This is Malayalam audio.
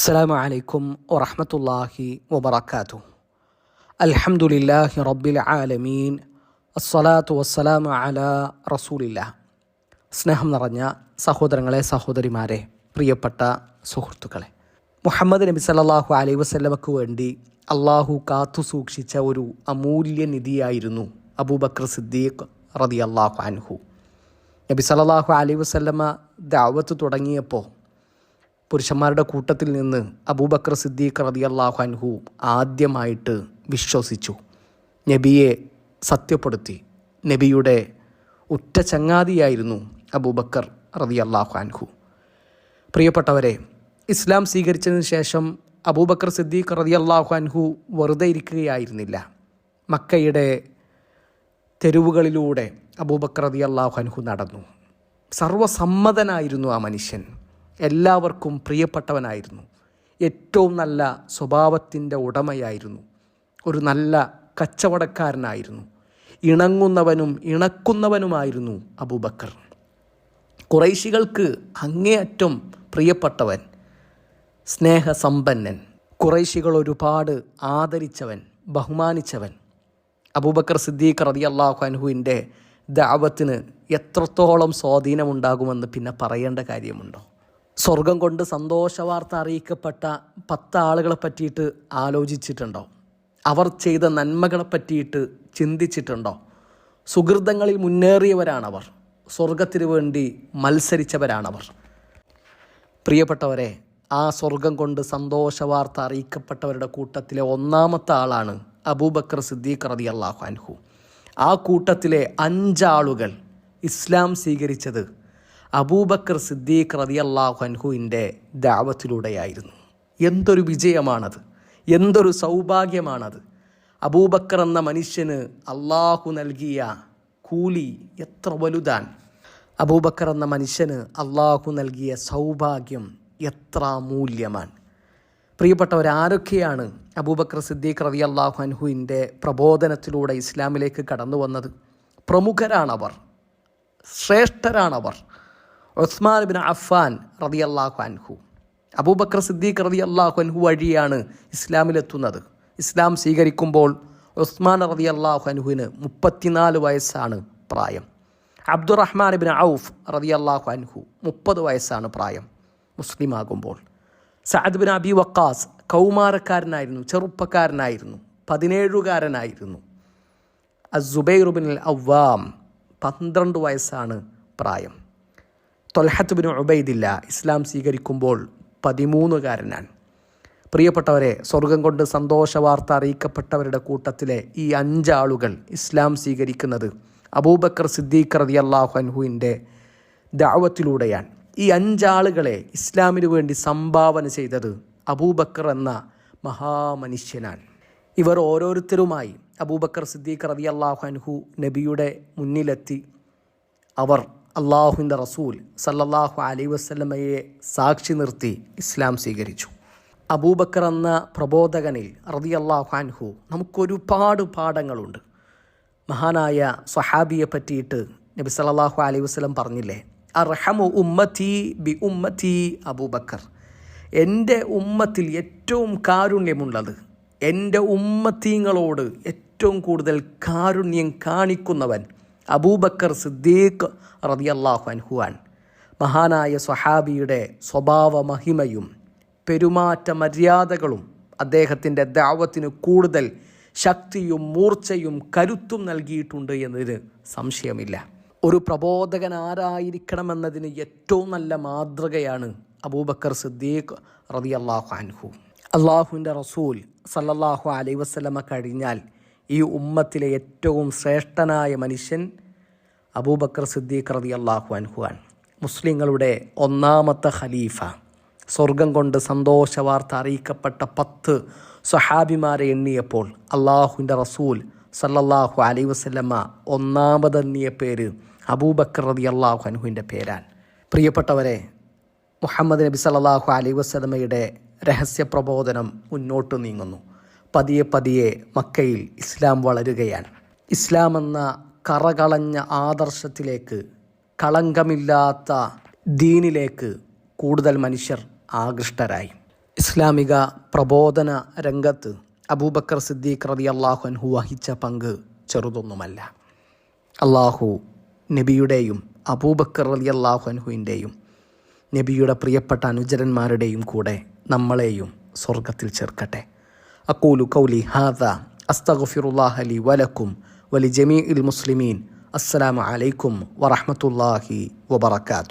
അസ്സാം അലൈക്കും വറഹമത്തല്ലാഹി വബർക്കാത്തു അൽഹമുല്ലാഹി റബ്ബിൽ ആലമീൻ. അസ്സലാത്തു വസ്സലാമു അല റസൂലില്ല. സ്നേഹം നിറഞ്ഞ സഹോദരങ്ങളെ സഹോദരിമാരെ പ്രിയപ്പെട്ട സുഹൃത്തുക്കളെ. മുഹമ്മദ് നബി സല്ലാഹു അലൈ വസ്ലമക്ക് വേണ്ടി അള്ളാഹു കാത്തു സൂക്ഷിച്ച ഒരു അമൂല്യ നിധിയായിരുന്നു അബൂബക്കർ സിദ്ദീഖ് റതി അള്ളാഹു അൻഹു. നബി സല്ലാഹു അലൈ വസ്ലമ ദാവത്ത് തുടങ്ങിയപ്പോൾ പുരുഷന്മാരുടെ കൂട്ടത്തിൽ നിന്ന് അബൂബക്കർ സിദ്ദീഖ് റതിയല്ലാഹു അൻഹു ആദ്യമായിട്ട് വിശ്വസിച്ചു. നബിയെ സത്യപ്പെടുത്തി. നബിയുടെ ഉറ്റ ചങ്ങാതിയായിരുന്നു അബൂബക്കർ റതിയല്ലാഹു അൻഹു. പ്രിയപ്പെട്ടവരെ ഇസ്ലാം സ്വീകരിച്ചതിന് ശേഷം അബൂബക്കർ സിദ്ദീഖ് റതിയല്ലാഹു അൻഹു വെറുതെ ഇരിക്കുകയായിരുന്നില്ല. മക്കയുടെ തെരുവുകളിലൂടെ അബൂബക്കർ റതിയല്ലാഹു അൻഹു നടന്നു. സർവസമ്മതനായിരുന്നു ആ മനുഷ്യൻ. എല്ലാവർക്കും പ്രിയപ്പെട്ടവനായിരുന്നു. ഏറ്റവും നല്ല സ്വഭാവത്തിന്റെ ഉടമയായിരുന്നു. ഒരു നല്ല കച്ചവടക്കാരനായിരുന്നു. ഇണങ്ങുന്നവനും ഇണക്കുന്നവനുമായിരുന്നു അബൂബക്കർ. കുറൈശികൾക്ക് അങ്ങേയറ്റം പ്രിയപ്പെട്ടവൻ സ്നേഹസമ്പന്നൻ. കുറൈശികൾ ഒരുപാട് ആദരിച്ചവൻ ബഹുമാനിച്ചവൻ. അബൂബക്കർ സിദ്ദീഖ് റതി അള്ളാഹു അൻഹുവിന്റെ ദാവത്തിന് എത്രത്തോളം സ്വാധീനമുണ്ടാകുമെന്ന് പിന്നെ പറയേണ്ട കാര്യമുണ്ടോ? സ്വർഗം കൊണ്ട് സന്തോഷവാർത്ത അറിയിക്കപ്പെട്ട പത്ത് ആളുകളെ പറ്റിയിട്ട് ആലോചിച്ചിട്ടുണ്ടോ അവർ ചെയ്ത നന്മകളെ പറ്റിയിട്ട് ചിന്തിച്ചിട്ടുണ്ടോ സുഹൃതങ്ങളിൽ മുന്നേറിയവരാണവർ. സ്വർഗത്തിന് വേണ്ടി മത്സരിച്ചവരാണവർ. പ്രിയപ്പെട്ടവരെ ആ സ്വർഗം കൊണ്ട് സന്തോഷവാർത്ത അറിയിക്കപ്പെട്ടവരുടെ കൂട്ടത്തിലെ ഒന്നാമത്തെ ആളാണ് അബൂബക്കർ സിദ്ദീഖ് റതി അള്ളാഹു അൻഹു. ആ കൂട്ടത്തിലെ അഞ്ചാളുകൾ ഇസ്ലാം സ്വീകരിച്ചത് അബൂബക്കർ സിദ്ദീഖ് റതി അള്ളാഹു അൻഹുവിന്റെ ദാവത്തിലൂടെയായിരുന്നു. എന്തൊരു വിജയമാണത്. എന്തൊരു സൗഭാഗ്യമാണത്. അബൂബക്കർ എന്ന മനുഷ്യന് അള്ളാഹു നൽകിയ കൂലി എത്ര വലുതാൻ അബൂബക്കർ എന്ന മനുഷ്യന് അള്ളാഹു നൽകിയ സൗഭാഗ്യം എത്ര മൂല്യമാണ്. പ്രിയപ്പെട്ടവരാരൊക്കെയാണ് അബൂബക്കർ സിദ്ദീഖ് റതി അള്ളാഹു അൻഹുവിന്റെ പ്രബോധനത്തിലൂടെ ഇസ്ലാമിലേക്ക് കടന്നു വന്നത് പ്രമുഖരാണവർ ശ്രേഷ്ഠരാണവർ ഉസ്മാൻ ബിൻ അഫാൻ റതി അള്ളാഹു അൻഹു. അബൂബക്കർ സിദ്ദീഖ് റതി അള്ളാഹു അൻഹു വഴിയാണ് ഇസ്ലാമിലെത്തുന്നത്. ഇസ്ലാം സ്വീകരിക്കുമ്പോൾ ഉസ്മാൻ റതി അള്ളാഹു അൻഹുവിന് മുപ്പത്തിനാല് വയസ്സാണ് പ്രായം. അബ്ദുറഹ്മാൻ ബിൻ ഔഫ് റതി അള്ളാഹു അൻഹു മുപ്പത് വയസ്സാണ് പ്രായം. മുസ്ലിമാകുമ്പോൾ. സഅദ് ബിൻ അബി വക്കാസ് കൗമാരക്കാരനായിരുന്നു ചെറുപ്പക്കാരനായിരുന്നു പതിനേഴുകാരനായിരുന്നു. അസുബൈറുബിൻ അവ്വാം പന്ത്രണ്ട് വയസ്സാണ് പ്രായം. തൊൽഹത്ത് ബിൻ ഉബൈദില്ല ഇസ്ലാം സ്വീകരിക്കുമ്പോൾ പതിമൂന്നുകാരനാണ്. പ്രിയപ്പെട്ടവരെ സ്വർഗം കൊണ്ട് സന്തോഷവാർത്ത അറിയിക്കപ്പെട്ടവരുടെ കൂട്ടത്തിലെ ഈ അഞ്ചാളുകൾ ഇസ്ലാം സ്വീകരിക്കുന്നത് അബൂബക്കർ സിദ്ദീഖ് റതി അള്ളാഹു അൻഹുവിന്റെ ദാവത്തിലൂടെയാണ്. ഈ അഞ്ചാളുകളെ ഇസ്ലാമിനു വേണ്ടി സംഭാവന ചെയ്തത് അബൂബക്കർ എന്ന മഹാമനുഷ്യനാണ്. ഇവർ ഓരോരുത്തരുമായി അബൂബക്കർ സിദ്ദീഖ് റതി അള്ളാഹു അൻഹു നബിയുടെ മുന്നിലെത്തി. അവർ അള്ളാഹുവിന്റെ റസൂൽ സല്ലല്ലാഹു അലൈ വസ്ലമയെ സാക്ഷി നിർത്തി ഇസ്ലാം സ്വീകരിച്ചു. അബൂബക്കർ എന്ന പ്രബോധകനിൽ റതി അള്ളാഹു നമുക്കൊരുപാട് പാഠങ്ങളുണ്ട്. മഹാനായ സ്വഹാബിയെ പറ്റിയിട്ട് നബി സല്ലല്ലാഹു അലൈഹി വസ്ലം പറഞ്ഞില്ലേ? അർഹമു ഉമ്മത്തി ബി ഉമ്മത്തി അബൂബക്കർ. എന്റെ ഉമ്മത്തിൽ ഏറ്റവും കാരുണ്യമുള്ളത് എന്റെ ഉമ്മത്തീങ്ങളോട് ഏറ്റവും കൂടുതൽ കാരുണ്യം കാണിക്കുന്നവൻ അബൂബക്കർ സിദ്ദീഖ് റതിയല്ലാഹു അൻഹുവാൻ മഹാനായ സ്വഹാബിയുടെ സ്വഭാവ മഹിമയും പെരുമാറ്റ മര്യാദകളും അദ്ദേഹത്തിന്റെ ദാവത്തിന് കൂടുതൽ ശക്തിയും മൂർച്ചയും കരുത്തും നൽകിയിട്ടുണ്ട് എന്നതിന് സംശയമില്ല. ഒരു പ്രബോധകൻ ആരായിരിക്കണമെന്നതിന് ഏറ്റവും നല്ല മാതൃകയാണ് അബൂബക്കർ സിദ്ദീഖ് റതിയല്ലാഹു അൻഹു. അള്ളാഹുവിന്റെ റസൂൽ സല്ലല്ലാഹു അലൈ വസ്ലമ കഴിഞ്ഞാൽ ഈ ഉമ്മത്തിലെ ഏറ്റവും ശ്രേഷ്ഠനായ മനുഷ്യൻ അബൂബക്കർ സിദ്ദീഖ് റതി അള്ളാഹു അൻഹുവാൻ മുസ്ലിങ്ങളുടെ ഒന്നാമത്തെ ഖലീഫ. സ്വർഗം കൊണ്ട് സന്തോഷ വാർത്ത അറിയിക്കപ്പെട്ട പത്ത് സ്വഹാബിമാരെ എണ്ണിയപ്പോൾ അള്ളാഹുവിന്റെ റസൂൽ സല്ലല്ലാഹു അലൈ വസ്ലമ്മ ഒന്നാമതെണ്ണിയ പേര് അബൂബക്കർ റതി അള്ളാഹു അൻഹുവിന്റെ പേരാൻ പ്രിയപ്പെട്ടവരെ മുഹമ്മദ് നബി സല്ലല്ലാഹു അലൈ വസ്ലമയുടെ രഹസ്യ പ്രബോധനം മുന്നോട്ട് നീങ്ങുന്നു. പതിയെ പതിയെ മക്കയിൽ ഇസ്ലാം വളരുകയാണ്. ഇസ്ലാം എന്ന കറകളഞ്ഞ ആദർശത്തിലേക്ക് കളങ്കമില്ലാത്ത ദീനിലേക്ക് കൂടുതൽ മനുഷ്യർ ആകൃഷ്ടരായി. ഇസ്ലാമിക പ്രബോധന രംഗത്ത് അബൂബക്കർ സിദ്ദീഖ് റതി അള്ളാഹു അൻഹു വഹിച്ച പങ്ക് ചെറുതൊന്നുമല്ല. അള്ളാഹു നബിയുടെയും അബൂബക്കർ റതി അള്ളാഹു അൻഹുവിന്റെയും നബിയുടെ പ്രിയപ്പെട്ട അനുചരന്മാരുടെയും കൂടെ നമ്മളെയും സ്വർഗത്തിൽ ചേർക്കട്ടെ. أقول قولي هذا. أستغفر الله لي ولكم ولجميع المسلمين. السلام عليكم ورحمة الله وبركاته.